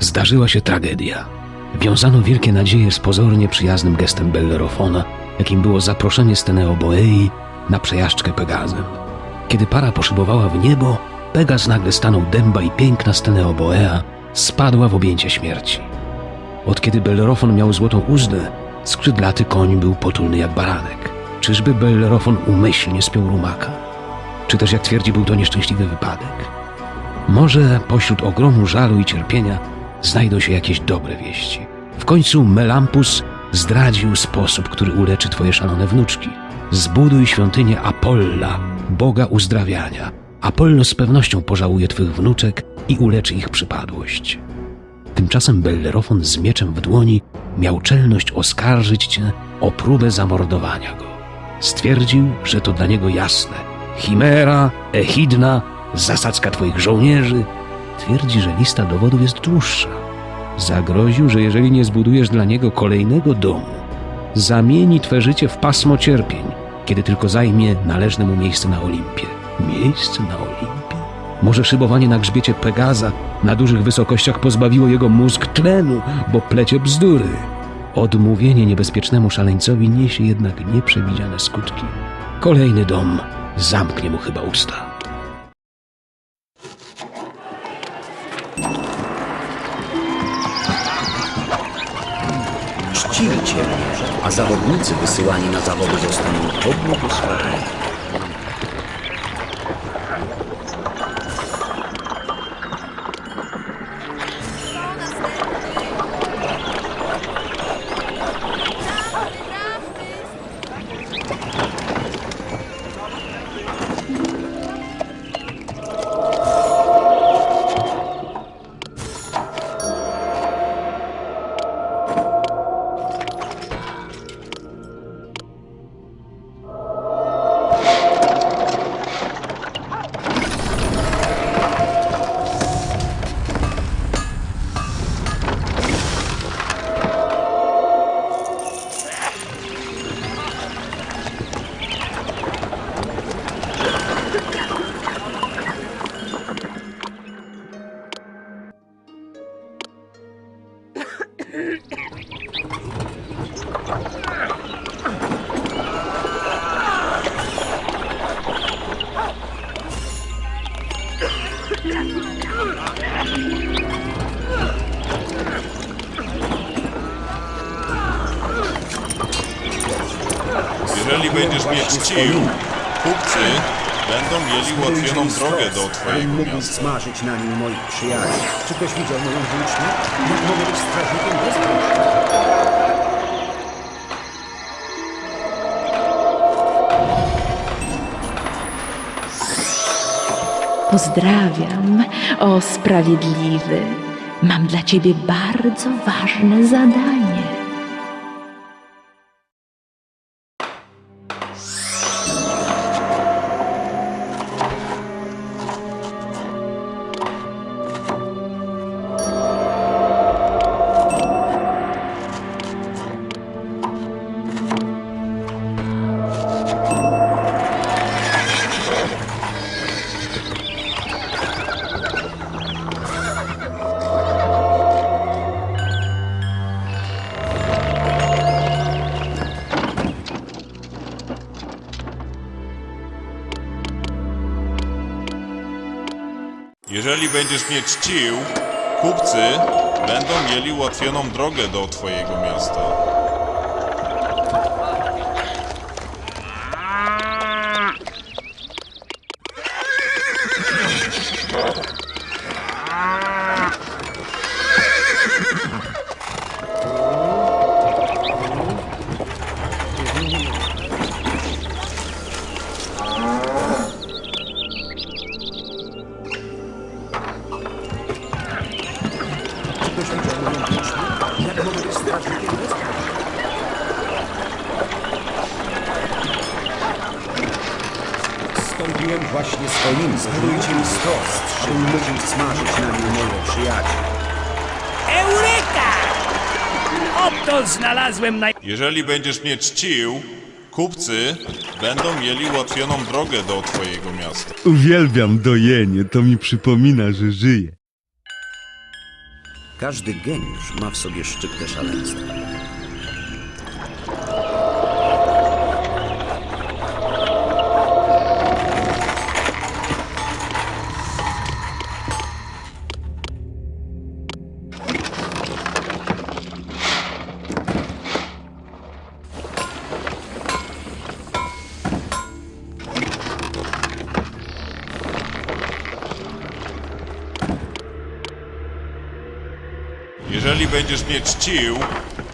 zdarzyła się tragedia. Wiązano wielkie nadzieje z pozornie przyjaznym gestem Bellerofona, jakim było zaproszenie Steneo Boei na przejażdżkę Pegazem. Kiedy para poszybowała w niebo, Pegaz nagle stanął dęba i piękna Steneo Boea spadła w objęcie śmierci. Od kiedy Bellerofon miał złotą uzdę, skrzydlaty koń był potulny jak baranek. Czyżby Bellerofon umyślnie spiął rumaka? Czy też, jak twierdzi, był to nieszczęśliwy wypadek? Może pośród ogromu żalu i cierpienia znajdą się jakieś dobre wieści. W końcu Melampus zdradził sposób, który uleczy twoje szalone wnuczki. Zbuduj świątynię Apolla, Boga uzdrawiania. Apollo z pewnością pożałuje twych wnuczek i uleczy ich przypadłość. Tymczasem Bellerofon z mieczem w dłoni miał czelność oskarżyć cię o próbę zamordowania go. Stwierdził, że to dla niego jasne. Chimera, Echidna, zasadzka twoich żołnierzy. Twierdzi, że lista dowodów jest dłuższa. Zagroził, że jeżeli nie zbudujesz dla niego kolejnego domu, zamieni twe życie w pasmo cierpień, kiedy tylko zajmie należne mu miejsce na Olimpie. Miejsce na Olimpie? Może szybowanie na grzbiecie Pegaza na dużych wysokościach pozbawiło jego mózg tlenu, bo plecie bzdury. Odmówienie niebezpiecznemu szaleńcowi niesie jednak nieprzewidziane skutki. Kolejny dom zamknie mu chyba usta. Czcili Cię, a zawodnicy wysyłani na zawody zostaną pobłogosławieni. Jeżeli czcił, kupcy będą mieli ułatwioną drogę do twojego Mógł miasta. smażyć na nim moich przyjaciół. Czy ktoś widział moją włócznię? Mogę być strażnikiem bez włóczni? Pozdrawiam, o sprawiedliwy. Mam dla ciebie bardzo ważne zadanie. Jeżeli będziesz mnie czcił, kupcy będą mieli ułatwioną drogę do twojego miasta. Stąpiłem właśnie z koniem. Zbudujcie mi stos, żebym mógł smażyć na nim moje przyjaciół. Eureka! Oto znalazłem naj... Jeżeli będziesz mnie czcił, kupcy będą mieli ułatwioną drogę do twojego miasta. Uwielbiam dojenie, to mi przypomina, że żyję. Każdy geniusz ma w sobie szczyptę szaleństwa. Będziesz mnie czcił,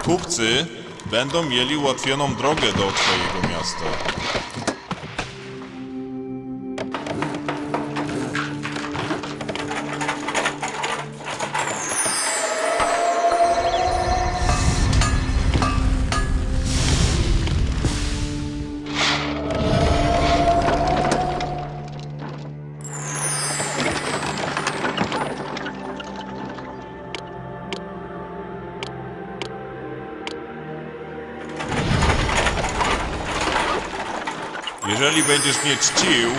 kupcy będą mieli ułatwioną drogę do twojego miasta. Będziesz mnie czcił,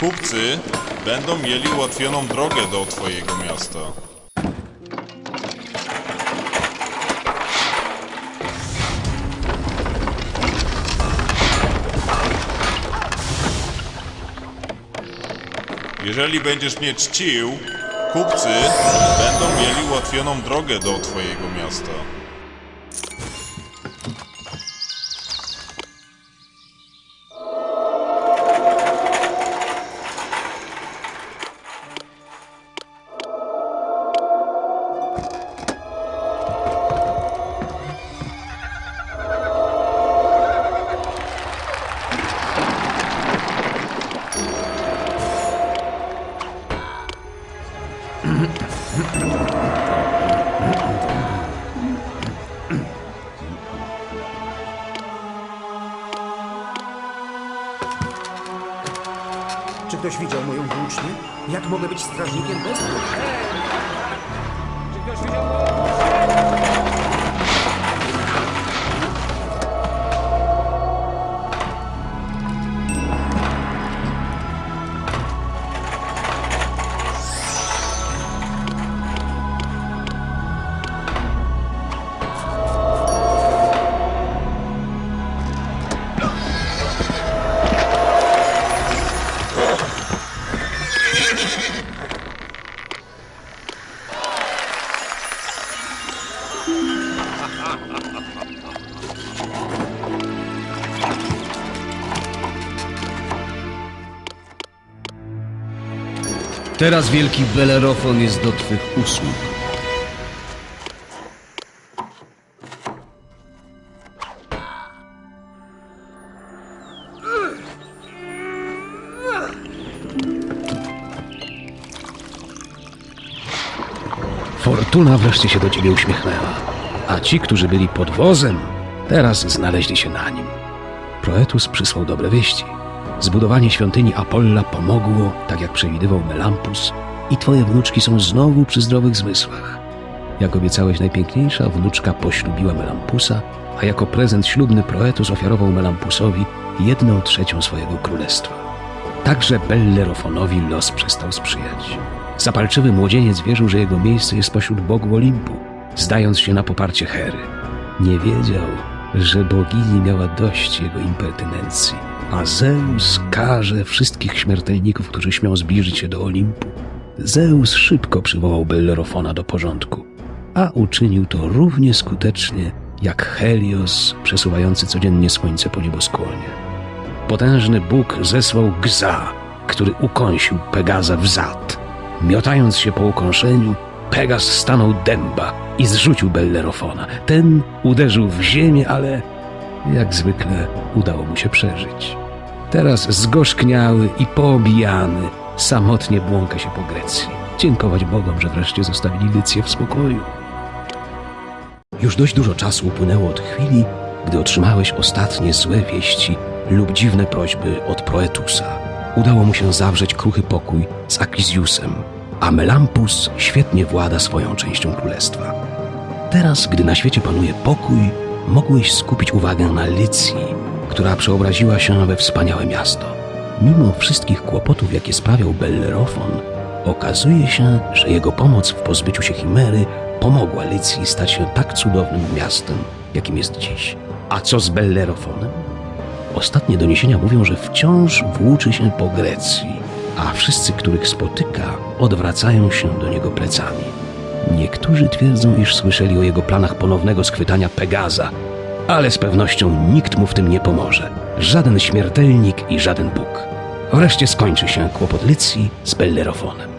kupcy będą mieli ułatwioną drogę do twojego miasta. Jeżeli będziesz mnie czcił, kupcy będą mieli ułatwioną drogę do twojego miasta. Czy ktoś widział moją włócznię? Jak mogę być strażnikiem bez włóczni? Teraz wielki Belerofon jest do twych usług. Fortuna wreszcie się do ciebie uśmiechnęła, a ci, którzy byli pod wozem, teraz znaleźli się na nim. Proetus przysłał dobre wieści. Zbudowanie świątyni Apolla pomogło, tak jak przewidywał Melampus, i twoje wnuczki są znowu przy zdrowych zmysłach. Jak obiecałeś, najpiękniejsza wnuczka poślubiła Melampusa, a jako prezent ślubny Proetus ofiarował Melampusowi jedną trzecią swojego królestwa. Także Bellerofonowi los przestał sprzyjać. Zapalczywy młodzieniec wierzył, że jego miejsce jest pośród bogów Olimpu, zdając się na poparcie Hery. Nie wiedział, że bogini miała dość jego impertynencji, a Zeus karze wszystkich śmiertelników, którzy śmią zbliżyć się do Olimpu. Zeus szybko przywołał Bellerofona do porządku, a uczynił to równie skutecznie jak Helios przesuwający codziennie słońce po nieboskłonie. Potężny Bóg zesłał Gza, który ukąsił Pegaza w zad. Miotając się po ukąszeniu, Pegas stanął dęba i zrzucił Bellerofona. Ten uderzył w ziemię, ale jak zwykle udało mu się przeżyć. Teraz zgorzkniały i poobijany samotnie błąka się po Grecji. Dziękować Bogom, że wreszcie zostawili Lycję w spokoju. Już dość dużo czasu upłynęło od chwili, gdy otrzymałeś ostatnie złe wieści lub dziwne prośby od Proetusa. Udało mu się zawrzeć kruchy pokój z Akizjusem, a Melampus świetnie włada swoją częścią królestwa. Teraz, gdy na świecie panuje pokój, mogłeś skupić uwagę na Lycji, która przeobraziła się we wspaniałe miasto. Mimo wszystkich kłopotów, jakie sprawiał Bellerofon, Okazuje się, że jego pomoc w pozbyciu się Chimery pomogła Lycji stać się tak cudownym miastem, jakim jest dziś. A co z Bellerofonem? Ostatnie doniesienia mówią, że wciąż włóczy się po Grecji, a wszyscy, których spotyka, odwracają się do niego plecami. Niektórzy twierdzą, iż słyszeli o jego planach ponownego schwytania Pegaza, ale z pewnością nikt mu w tym nie pomoże. Żaden śmiertelnik i żaden Bóg. Wreszcie skończy się kłopot Lycji z Bellerofonem.